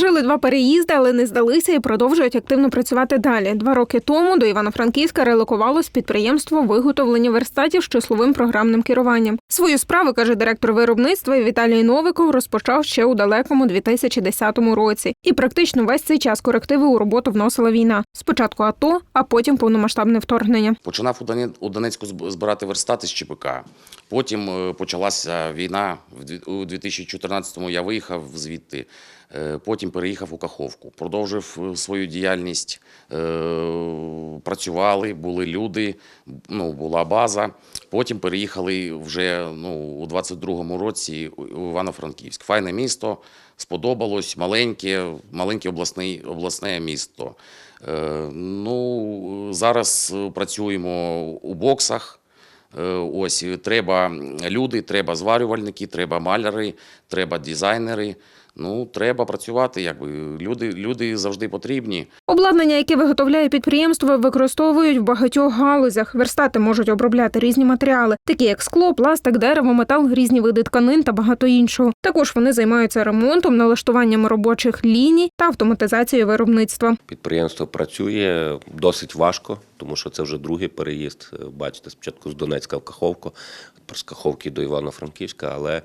Пережили два переїзди, але не здалися і продовжують активно працювати далі. Два роки тому до Івано-Франківська релокувалось підприємство виготовлення верстатів з числовим програмним керуванням. Свою справу каже директор виробництва Віталій Новиков, розпочав ще у далекому 2010 році. І практично весь цей час корективи у роботу вносила війна. Спочатку АТО, а потім повномасштабне вторгнення. Починав у Доне- Донецьку збирати верстати з ЧПК. Потім е, почалася війна. У 2014-му я виїхав звідти. Е, Потім переїхав у Каховку. Продовжив е, свою діяльність. Працювали, були люди, ну, була база. Потім переїхали вже ну, у 22-му році у Івано-Франківськ. Файне місто, сподобалось, маленьке, маленьке обласне, обласне місто. Ну, зараз працюємо у боксах. Е, Ось треба люди, треба зварювальники, треба маляри, треба дизайнери. Ну, треба працювати. Якби люди, люди завжди потрібні. Обладнання, яке виготовляє підприємство, використовують в багатьох галузях. Верстати можуть обробляти різні матеріали, такі як скло, пластик, дерево, метал, різні види тканин та багато іншого. Також вони займаються ремонтом, налаштуванням робочих ліній та автоматизацією виробництва. Підприємство працює досить важко, тому що це вже другий переїзд. Е, Бачите, спочатку з Донецька в Каховку, з Каховки до Івано-Франківська, але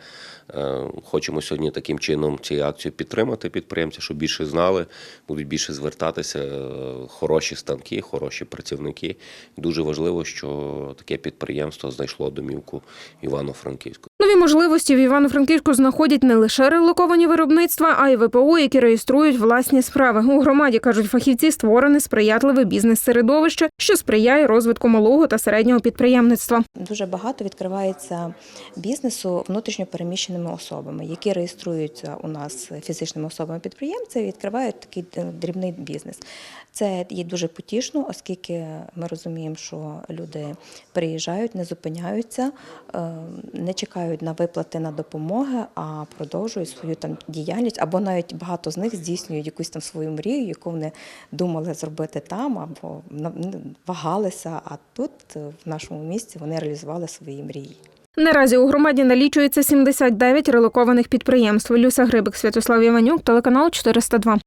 е, хочемо сьогодні таким чином цією акцією підтримати підприємців, щоб більше знали, будуть більше звертатися. е, Хороші станки, хороші працівники. Дуже важливо, що таке підприємство знайшло домівку Івано-Франківську. Нові можливості в Івано-Франківську знаходять не лише релоковані виробництва, а й ВПО, які реєструють власні справи. У громаді кажуть фахівці, створене сприятливе бізнес-середовище, що сприяє розвитку малого та середнього підприємництва. Дуже багато відкривається бізнесу внутрішньо переміщеними особами, які реєструються у нас фізичними особами-підприємцями і відкривають такий дрібний бізнес. Це є дуже потішно, оскільки ми розуміємо, що люди приїжджають, не зупиняються, е, не чекають на виплати на допомоги, а продовжують свою там діяльність, або навіть багато з них здійснюють якусь там свою мрію, яку вони думали зробити там, або вагалися. А тут е, в нашому місті вони реалізували свої мрії. Наразі у громаді налічується 79 релокованих підприємств. Люся Грибик, Святослав Іванюк, телеканал 402.